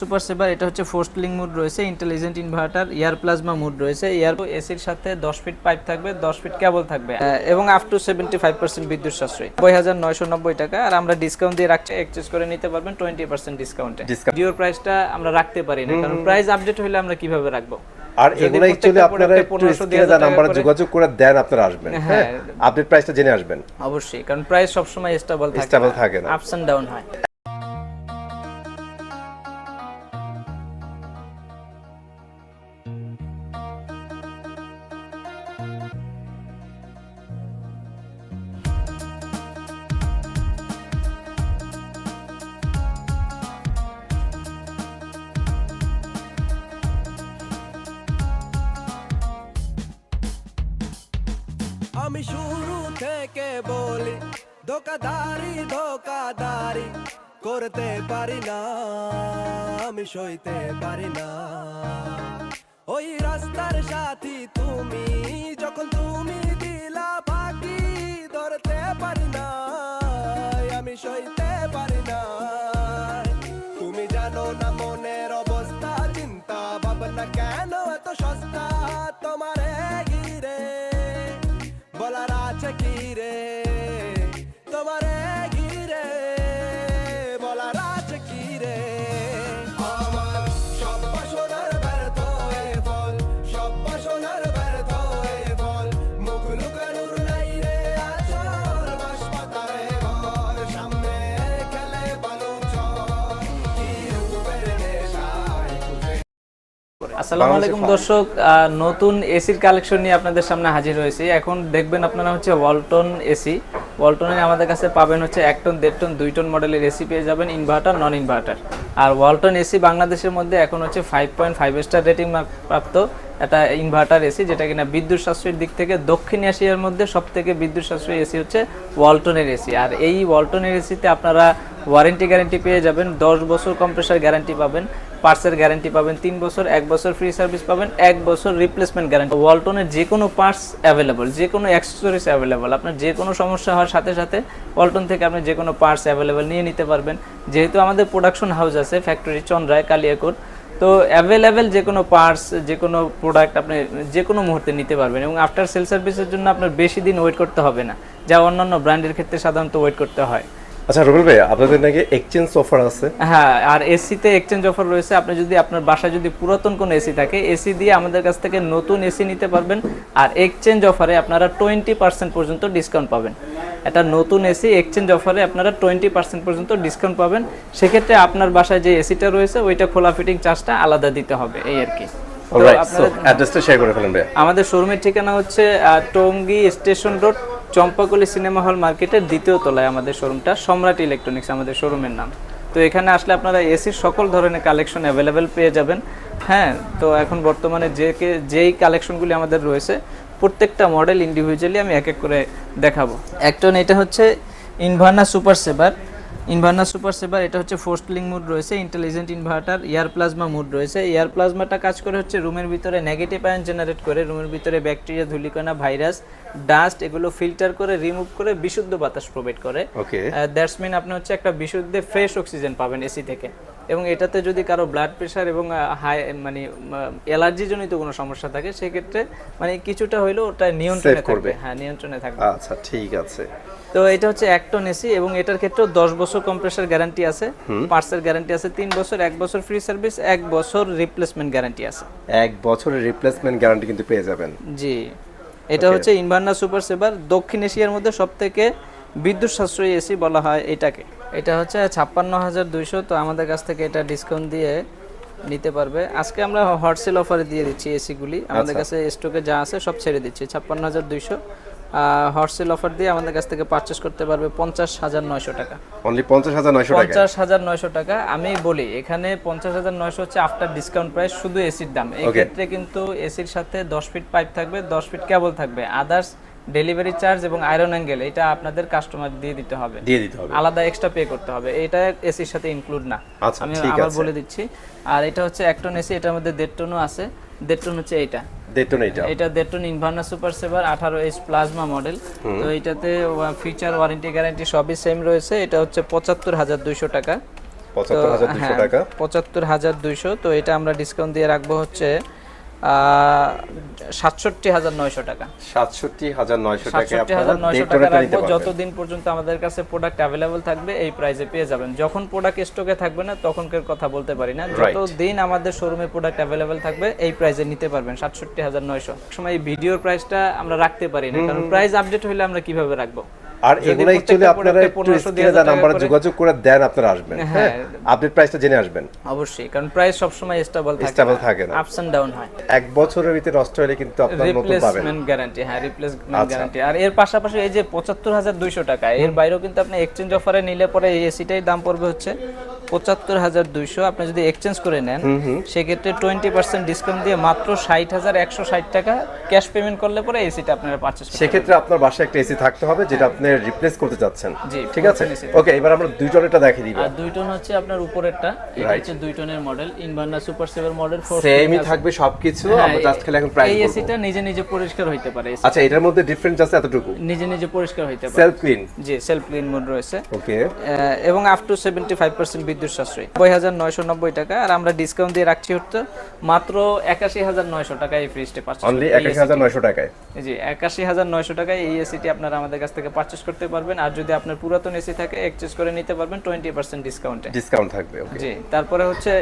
Super saver এটা হচ্ছে ফোর্সলিং মুড রয়েছে intelligent inverter air plasma mode রয়েছে। এয়ার এসির সাথে দশ ফিট পাইপ থাকবে দশ ফিট কেবল থাকবে। এবং up to seventy five percent বিদ্যুৎ সাশ্রয়ী। নব্বই হাজার নয়শো নব্বই টাকা আর আমরা ডিসকাউন্ট দিয়ে রাখছি এক্সচেঞ্জ করে নিতে পারবেন টোয়েন্টি পার্সেন্ট ডিসকাউন্টে। জিওর প্রাইসটা আমরা রাখতে পারি না কারণ প্রাইস আপডেট হলে আমরা কীভাবে রাখব? আর এগুলো অ্যাকচুয়ালি আপনারা একটু 1500 স্ক্রিনে দেওয়া 2000 নাম্বারে যোগাযোগ করে দেন আপনারা আসবেন হ্যাঁ। হ্যাঁ? আপডেট প্রাইসটা জেনে আসবেন। অবশ্যই কারণ প্রাইস সবসময় স্টেবল থাকে Stable থাকে না। আপস এন্ড ডাউন হয়। আমি শুরু থেকে বলি ধোকাদারি ধোকাদারি করতে পারি না, আমি সইতে পারি না। ওই রাস্তার সাথী তুমি, যখন তুমি দিলা বাকি ধরতে পারি না, আমি সইতে পারি না। তুমি জানো না মনের অবস্থা, চিন্তা ভাবনা আসসালামু আলাইকুম দর্শক নতুন এসির কালেকশন নিয়ে আপনাদের সামনে হাজির হয়েছি। এখন দেখবেন আপনারা হচ্ছে ওয়ালটন এসি। ওয়ালটনের আমাদের কাছে পাবেন হচ্ছে এক টন দেড় টন দুই টন মডেলের এসি পেয়ে যাবেন ইনভার্টার নন ইনভার্টার আর ওয়ালটন এসি বাংলাদেশের মধ্যে এখন হচ্ছে five point five star rating প্রাপ্ত একটা ইনভার্টার এসি যেটা কিনা বিদ্যুৎ সাশ্রয়ের দিক থেকে দক্ষিণ এশিয়ার মধ্যে সব থেকে বিদ্যুৎ সাশ্রয়ী এসি হচ্ছে ওয়ালটনের এসি। আর এই ওয়ালটনের এসিতে আপনারা ওয়ারেন্টি গ্যারান্টি পেয়ে যাবেন দশ বছর কম্প্রেসার গ্যারান্টি পাবেন। পার্টসের গ্যারান্টি পাবেন, তিন বছর, এক বছর ফ্রি সার্ভিস পাবেন, এক বছর রিপ্লেসমেন্ট গ্যারান্টি ওয়ালটনের যে কোনো পার্টস অ্যাভেলেবল যে কোনো অ্যাক্সেসরিজ অ্যাভেলেবল আপনার যে কোনো সমস্যা হওয়ার সাথে সাথে ওয়ালটন থেকে আপনি যে কোনো পার্টস অ্যাভেলেবল নিয়ে নিতে পারবেন। যেহেতু আমাদের প্রোডাকশন হাউস আছে ফ্যাক্টরি চন্দ্রায়, কালিয়াকোট, তো অ্যাভেলেবেল যে কোনো পার্টস যে কোনো প্রোডাক্ট আপনি যে কোনো মুহূর্তে নিতে পারবেন এবং আফটার সেল সার্ভিসের জন্য আপনার বেশি দিন ওয়েট করতে হবে না। যা অন্যান্য ব্র্যান্ডের ক্ষেত্রে সাধারণত ওয়েট করতে হয়। আচ্ছা রুবেল ভাই আপনাদের নাকি এক্সচেঞ্জ অফার আছে। হ্যাঁ আর এসিতে এক্সচেঞ্জ অফার রয়েছে। আপনি যদি আপনার বাসায় যদি পুরাতন কোনো এসি থাকে এসি দিয়ে আমাদের কাছ থেকে নতুন এসি নিতে পারবেন। আর এক্সচেঞ্জ অফারে আপনারা টোয়েন্টি পার্সেন্ট পর্যন্ত ডিসকাউন্ট পাবেন। এটা নতুন এসি এক্সচেঞ্জ অফারে আপনারা টোয়েন্টি পার্সেন্ট পর্যন্ত ডিসকাউন্ট পাবেন। সেক্ষেত্রে আপনার বাসায় যে এসিটা রয়েছে ওইটা খোলা ফিটিং চার্জটা আলাদা দিতে হবে এই আর কি। অলরাইট সো অ্যাড্রেসটা শেয়ার করে ফেলেন ভাই আমাদের শোরুমের ঠিকানা হচ্ছে Tongi station road Champakali cinema hall মার্কেটের দ্বিতীয় তলায় আমাদের শোরুমটা, সম্রাট ইলেকট্রনিক্স আমাদের শোরুমের নাম। তো এখানে আসলে আপনারা এসির সকল ধরনের কালেকশন অ্যাভেলেবেল পেয়ে যাবেন। হ্যাঁ তো এখন বর্তমানে যে যেই কালেকশনগুলি আমাদের রয়েছে, প্রত্যেকটা মডেল ইন্ডিভিজুয়ালি আমি এক এক করে দেখাবো। একটন এটা হচ্ছে Inverna super saver Inverna super saver এটা হচ্ছে ফোর্স লিং মুড রয়েছে intelligent inverter air plasma mode রয়েছে। এয়ার প্লাজমাটা কাজ করে হচ্ছে রুমের ভিতরে নেগেটিভ আয়ন জেনারেট করে রুমের ভিতরে ব্যাকটেরিয়া ধুলিকানা ভাইরাস ডাস্ট এগুলো ফিল্টার করে রিমুভ করে বিশুদ্ধ বাতাস প্রোভাইড করে। ওকে দ্যাটস মিন আপনি হচ্ছে একটা বিশুদ্ধে ফ্রেশ অক্সিজেন পাবেন এসি থেকে। এবং এটাতে যদি কারও ব্লাড প্রেশার এবং হাই মানে অ্যালার্জি জনিত কোনো সমস্যা থাকে সেক্ষেত্রে মানে কিছুটা হইলেও ওটা নিয়ন্ত্রণে। থাকবে। হ্যাঁ নিয়ন্ত্রণে থাকবে। আচ্ছা ঠিক আছে। তো এটা হচ্ছে এক টন এসি এবং এটার ক্ষেত্রেও দশ বছর কম্প্রেসার গ্যারান্টি আছে পার্টসের গ্যারান্টি আছে তিন বছর এক বছর ফ্রি সার্ভিস এক বছর রিপ্লেসমেন্ট গ্যারান্টি আছে। এক বছরের রিপ্লেসমেন্ট গ্যারান্টি কিন্তু পেয়ে যাবেন। জি। এটা হচ্ছে ইনভার্না সুপার সেভার দক্ষিণ এশিয়ার মধ্যে সব থেকে বিদ্যুৎ সাশ্রয়ী এসি বলা হয় এটাকে। এটা হচ্ছে ছাপ্পান্ন হাজার দুইশো তো আমাদের কাছ থেকে এটা ডিসকাউন্ট দিয়ে নিতে পারবে। আজকে আমরা হটসেল অফারে দিয়ে দিচ্ছি এসিগুলি আমাদের কাছে স্টকে যা আছে সব ছেড়ে দিচ্ছি ছাপ্পান্ন হাজার দুইশো। হটসেল অফার দিয়ে আমাদের কাছ থেকে পারচেস করতে পারবে পঞ্চাশ হাজার নয়শো টাকা। অনলি পঞ্চাশ হাজার নয়শো টাকা পঞ্চাশ হাজার নয়শো টাকা। আমি বলি এখানে পঞ্চাশ হাজার নয়শো হচ্ছে আফটার ডিসকাউন্ট প্রাইস শুধু এসির দাম। এক্ষেত্রে কিন্তু এসির সাথে দশ ফিট পাইপ থাকবে দশ ফিট কেবল থাকবে। আদার্স ডেলিভারি চার্জ এবং আয়রন অ্যাঙ্গেল এটা আপনাদের কাস্টমার দিয়ে দিতে হবে। দিয়ে দিতে হবে। আলাদা এক্সট্রা পে করতে হবে। এটা এসির সাথে ইনক্লুড না। আচ্ছা, আমি আবার বলে দিচ্ছি। আর এটা হচ্ছে এক টন এসি এটার মধ্যে দেড় টনও আছে। দেড় টন হচ্ছে এইটা। এইটা। এটা দেড়টন ইনভার্না সুপার সেভার আঠারো এইচ প্লাজমা মডেল তো এটাতে ফিচার ওয়ারেন্টি গ্যারান্টি সবই সেম রয়েছে। এটা হচ্ছে পঁচাত্তর হাজার দুইশো টাকা। 75200 টাকা। হ্যাঁ, পঁচাত্তর হাজার দুইশো। তো এটা আমরা ডিসকাউন্ট দিয়ে রাখব হচ্ছে সাতষট্টি হাজার নয়শো টাকা। সাতষট্টি হাজার নয়শো টাকা রাখব যতদিন পর্যন্ত আমাদের কাছে প্রোডাক্ট অ্যাভেলেবল থাকবে এই প্রাইসে পেয়ে যাবেন। যখন প্রোডাক্ট স্টকে থাকবে না তখনকার কথা বলতে পারি না. যতদিন আমাদের শোরুমে প্রোডাক্ট অ্যাভেলেবেল থাকবে এই প্রাইসে নিতে পারবেন সাতষট্টি হাজার নয়শো। সময় এই ভিডিওর প্রাইসটা আমরা রাখতে পারি না। কারণ প্রাইস আপডেট হলে আমরা কীভাবে রাখব? আর এগুলো আপনারা একটু স্ক্রিনে দেওয়া 2000 নাম্বারে যোগাযোগ করে দেন আপনারা আসবেন হ্যাঁ। হ্যাঁ। আপডেট প্রাইসটা জেনে আসবেন। অবশ্যই কারণ প্রাইস সবসময় স্টেবল থাকে। Stable থাকে না। আপস এন্ড ডাউন হয়। এক বছরের ভিতরে অস্ট্রেলিয়া কিন্তু আপনারা নতুন পাবেন। রিপ্লেসমেন্ট গ্যারান্টি হ্যাঁ রিপ্লেসমেন্ট আচ্ছা। গ্যারান্টি আর এর পাশাপাশি এই যে পঁচাত্তর হাজার দুইশো টাকা এর বাইরেও কিন্তু আপনি এক্সচেঞ্জ অফারে নিলে পরে এই এসিটাই দাম পড়বে হচ্ছে পঁচাত্তর হাজার দুইশো। আপনি যদি এক্সচেঞ্জ করে নেন সেক্ষেত্রে টোয়েন্টি পার্সেন্ট ডিসকাউন্ট দিয়ে মাত্র ষাট হাজার একশো ষাট টাকা ক্যাশ পেমেন্ট করলে পরে এসিটা আপনারা পারচেস সেক্ষেত্রে আপনার বাসায় একটা এসি থাকতে হবে যেটা আপনি রিপ্লেস করতে চাচ্ছেন। ঠিক আছে? ওকে এবার আমরা দুই টনেরটা দেখিয়ে দিব। আর দুই টন হচ্ছে আপনার উপরেরটা। এটা হচ্ছে দুই টনের model Inverna super saver model four সেমই থাকবে সবকিছু আমরা জাস্ট খালি এখন প্রাইস হ্যাঁ, এই এসিটা নিজে নিজে পরিষ্কার হইতে পারে আচ্ছা এটার মধ্যে ডিফারেন্স আছে এতটুকু? নিজে নিজে পরিষ্কার হইতে পারে। সেলফ ক্লিন জি সেলফ ক্লিন মোড রয়েছে ওকে এবং up to seventy five percent বিদ্যুৎ সাশ্রয়। নব্বই হাজার নয়শো নব্বই টাকা। আর আমরা ডিসকাউন্ট দিয়ে রাখছি হচ্ছে মাত্র একাশি হাজার নয়শো টাকা এই ফ্রিজটি পারচেস অনলি একাশি হাজার নয়শো টাকায়? জি একাশি হাজার নয়শো টাকায় এই এসিটি আপনারা আমাদের কাছ থেকে পারচেস করতে পারবেন। আর যদি আপনার পুরাতন এসি থাকে এক্সচেঞ্জ করে নিতে পারবেন টোয়েন্টি পার্সেন্ট ডিসকাউন্টে ডিসকাউন্ট থাকবে ওকে জি তারপরে হচ্ছে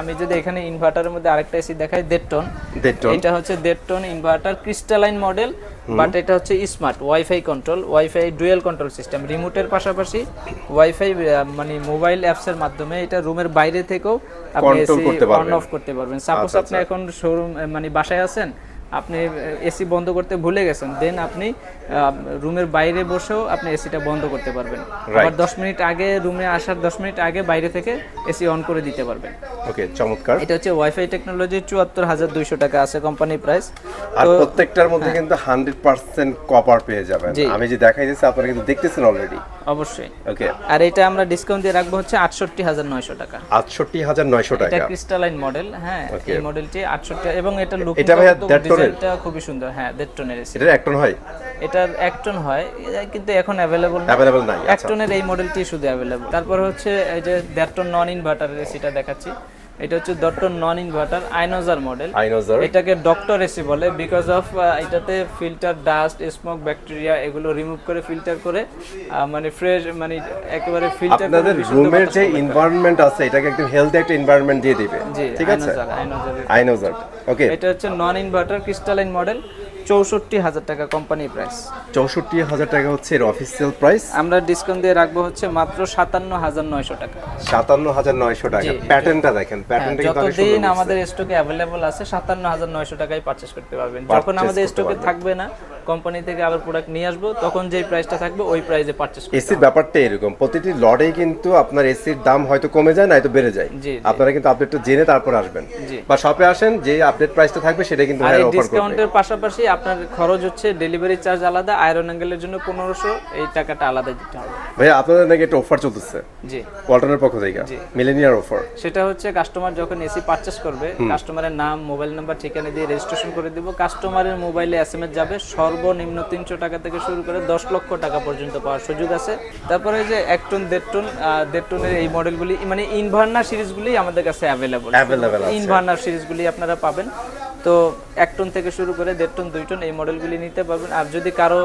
আমি যদি এখানে ইনভার্টারের মধ্যে আরেকটা এসি দেখাই দেড় টন এটা হচ্ছে দেড় ton inverter crystalline model but এটা হচ্ছে smart wifi control wifi dual control system রিমোটের পাশাপাশি ওয়াইফাই মানে মোবাইল অ্যাপসের মাধ্যমে এটা রুমের বাইরে থেকেও আপনি এসি অন। অফ করতে পারবেন। সাপোজ আচ্ছা, আপনি এখন শোরুম মানে বাসায় আছেন আপনি এসি বন্ধ করতে ভুলে গেছেন দেন আপনি রুমের বাইরে বসেও আপনি এসিটা বন্ধ করতে পারবেন। আবার দশ মিনিট আগে রুমে আসার দশ মিনিট আগে বাইরে থেকে এসি অন করে দিতে পারবেন। ওকে চমৎকার। এটা হচ্ছে ওয়াইফাই টেকনোলজি চুয়াত্তর হাজার দুইশো টাকা আছে কোম্পানি প্রাইস আর প্রত্যেকটার মধ্যে কিন্তু হান্ড্রেড পার্সেন্ট কপার পেয়ে যাবেন। আমি যে দেখাই দিচ্ছি আপনারা কিন্তু দেখতেছেন অলরেডি অবশ্যই। ওকে। আর এটা আমরা ডিসকাউন্ট দিয়ে রাখব হচ্ছে আটষট্টি হাজার নয়শো টাকা। আটষট্টি হাজার নয়শো এটা টাকা। ক্রিস্টালাইন মডেল হ্যাঁ. এই মডেলটি আটষট্টি এবং এটা লুক এটা দেড় টনের? ডিজাইনটা খুবই সুন্দর হ্যাঁ দেড় টনের এসি। এটা এক টন হয়? এটার এক টন হয় কিন্তু এখন অ্যাভেলেবল না। অ্যাভেলেবল নাই এক আচ্ছা। এই মডেলটি শুধু অ্যাভেলেবল তারপর হচ্ছে এই যে দেড় টন নন ইনভার্টারের এসিটা দেখাচ্ছি। এটা হচ্ছে doctor non inverter ionizer model ionizer. এটাকে ডক্টর এসি বলে বিকজ অফ এটাতে ফিল্টার ডাস্ট স্মোক ব্যাকটেরিয়া এগুলো রিমুভ করে ফিল্টার করে মানে ফ্রেশ মানে একেবারে ফিল্টার আপনাদের রুমের যে এনवायरमेंट আছে এটাকে একদম হেলদি একটা এনवायरमेंट দিয়ে দিবে। ঠিক আছে? আইনোজার আইনোজার। ওকে এটা হচ্ছে নন ইনভার্টার ক্রিস্টালাইন মডেল চৌষট্টি হাজার টাকা কোম্পানি প্রাইস চৌষট্টি হাজার টাকা হচ্ছে এর অফিসিয়াল প্রাইস আমরা ডিসকাউন্ট দিয়ে রাখব হচ্ছে মাত্র সাতান্ন হাজার নয়শো টাকা। সাতান্ন হাজার নয়শো টাকা। প্যাটার্নটা দেখেন। প্যাটার্নটা হ্যাঁ, যতদিন আমাদের স্টকে অ্যাভেলেবল আছে সাতান্ন হাজার নয়শো টাকায় পারচেস করতে পারবেন। যখন আমাদের স্টকে থাকবে না কোম্পানি থেকে আবার প্রোডাক্ট নিয়ে আসব তখন যেই প্রাইসটা থাকবে ওই প্রাইসে পারচেস এসির ব্যাপারটা এরকম। প্রতিটি লড়ে কিন্তু আপনার এসির দাম হয়তো কমে যায় নয়তো বেড়ে যায়। আপনারা কিন্তু আপডেটটা জেনে তারপর আসবেন। বা শপে আসেন যে আপডেট প্রাইসটা থাকবে সেটা কিন্তু ডিসকাউন্টের পাশাপাশি আপনার খরচ হচ্ছে ডেলিভারি চার্জ আলাদা আয়রন অ্যাঙ্গেলের জন্য পনেরোশো এই টাকাটা আলাদা দিতে হবে। ভাইয়া আপনাদের নাকি একটা অফার চলতেছে। জি। ওয়ালটনের পক্ষ থেকে। মিলেনিয়ার অফার সেটা হচ্ছে কাস্টমার যখন এসি পারচেস করবে কাস্টমারের নাম মোবাইল নাম্বার ঠিকানা দিয়ে রেজিস্ট্রেশন করে দিব। কাস্টমারের মোবাইলে এস এম এস যাবে সর্বনিম্ন তিনশো টাকা থেকে শুরু করে দশ লক্ষ টাকা পর্যন্ত পাওয়ার সুযোগ আছে। তারপরে যে এক টন দেড় টন দেড় টনের এই মডেলগুলি মানে ইনভার্নার সিরিজগুলি আমাদের কাছে অ্যাভেলেবল আছে। ইনভার্নার সিরিজগুলি আপনারা পাবেন। তো এক টন থেকে শুরু করে দেড় টন দুই টন এই মডেলগুলি নিতে পারবেন। আর যদি কারও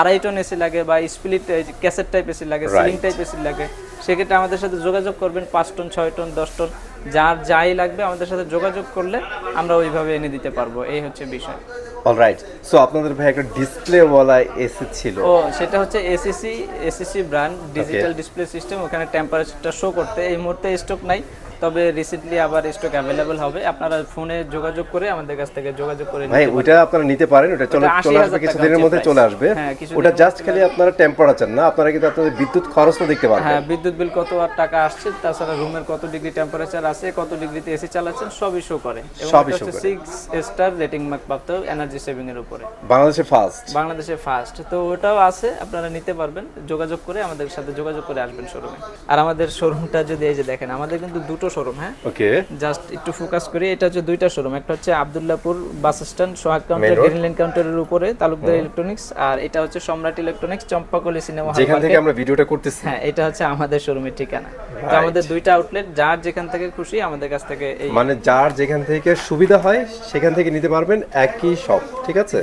আড়াই টন এসি লাগে বা স্প্লিট ক্যাসেট টাইপ এসি লাগে সিলিং টাইপ এসি লাগে সেক্ষেত্রে আমাদের সাথে যোগাযোগ করবেন পাঁচ টন ছয় টন দশ টন যার যাই লাগবে আমাদের সাথে যোগাযোগ করলে আমরা ওইভাবে এনে দিতে পারব। এই হচ্ছে বিষয়। অলরাইট সো আপনাদের ভাই একটা ডিসপ্লে ওয়ালা এসি ছিল। ও সেটা হচ্ছে ACC ACC brand digital display system ওখানে টেম্পারেচারটা শো করতে। এই মুহূর্তে স্টক নাই তবে রিসেন্টলি আবার স্টক অ্যাভেলেবেল হবে। আপনারা ফোনে যোগাযোগ করে আমাদের কাছ থেকে যোগাযোগ করে ভাই নিতে আপনারা নিতে পারেন ওটা চলে চলে আসবে কিছুদিনের মধ্যে চলে আসবে। হ্যাঁ, ওটা জাস্ট খালি আপনারা টেম্পারেচার না আপনারা কিন্তু আপনাদের বিদ্যুৎ খরচও দেখতে পারবেন। হ্যাঁ বিদ্যুৎ বিল কত আর টাকা আসছে তাছাড়া রুমের কত ডিগ্রি টেম্পারেচার আছে কত ডিগ্রিতে এসি চালাচ্ছেন সবই শো করে। সবই show করে। সিক্স স্টার রেটিং মার্ক প্রাপ্ত এনার্জি জি সেভিং এর উপরে। বাংলাদেশে ফার্স্ট? বাংলাদেশে ফার্স্ট। তো ওটাও আছে আপনারা নিতে পারবেন। যোগাযোগ করে আমাদের সাথে যোগাযোগ করে আসবেন শোরুমে। আর আমাদের শোরুমটা যদি এই যে দেখেন আমাদের কিন্তু দুটো শোরুম হ্যাঁ? ওকে। জাস্ট একটু ফোকাস করি এটা হচ্ছে দুইটা শোরুম। একটা হচ্ছে Abdullahpur bus stand Sohag counter? Greenland কাউন্টারের উপরে তালুকদার ইলেকট্রনিক্স। আর এটা হচ্ছে সম্রাট ইলেকট্রনিক্স চম্পাকলি সিনেমা হল যেখান থেকে আমরা ভিডিওটা করতেছি। হ্যাঁ এটা হচ্ছে আমাদের শোরুমের ঠিকানা। তো আমাদের দুইটা আউটলেট যার যেখান থেকে খুশি আমাদের কাছ থেকে এই মানে যার যেখান থেকে সুবিধা হয় সেখান থেকে নিতে পারবেন একই শপ ঠিক আছে।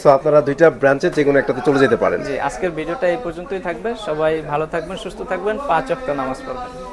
সো আপনারা দুইটা ব্রাঞ্চে যে কোনো একটাতে চলে যেতে পারেন। জি আজকের ভিডিওটা এই পর্যন্তই থাকবে। সবাই ভালো থাকবেন সুস্থ থাকবেন। পাঁচ অক্ট নামাজ পড়বেন।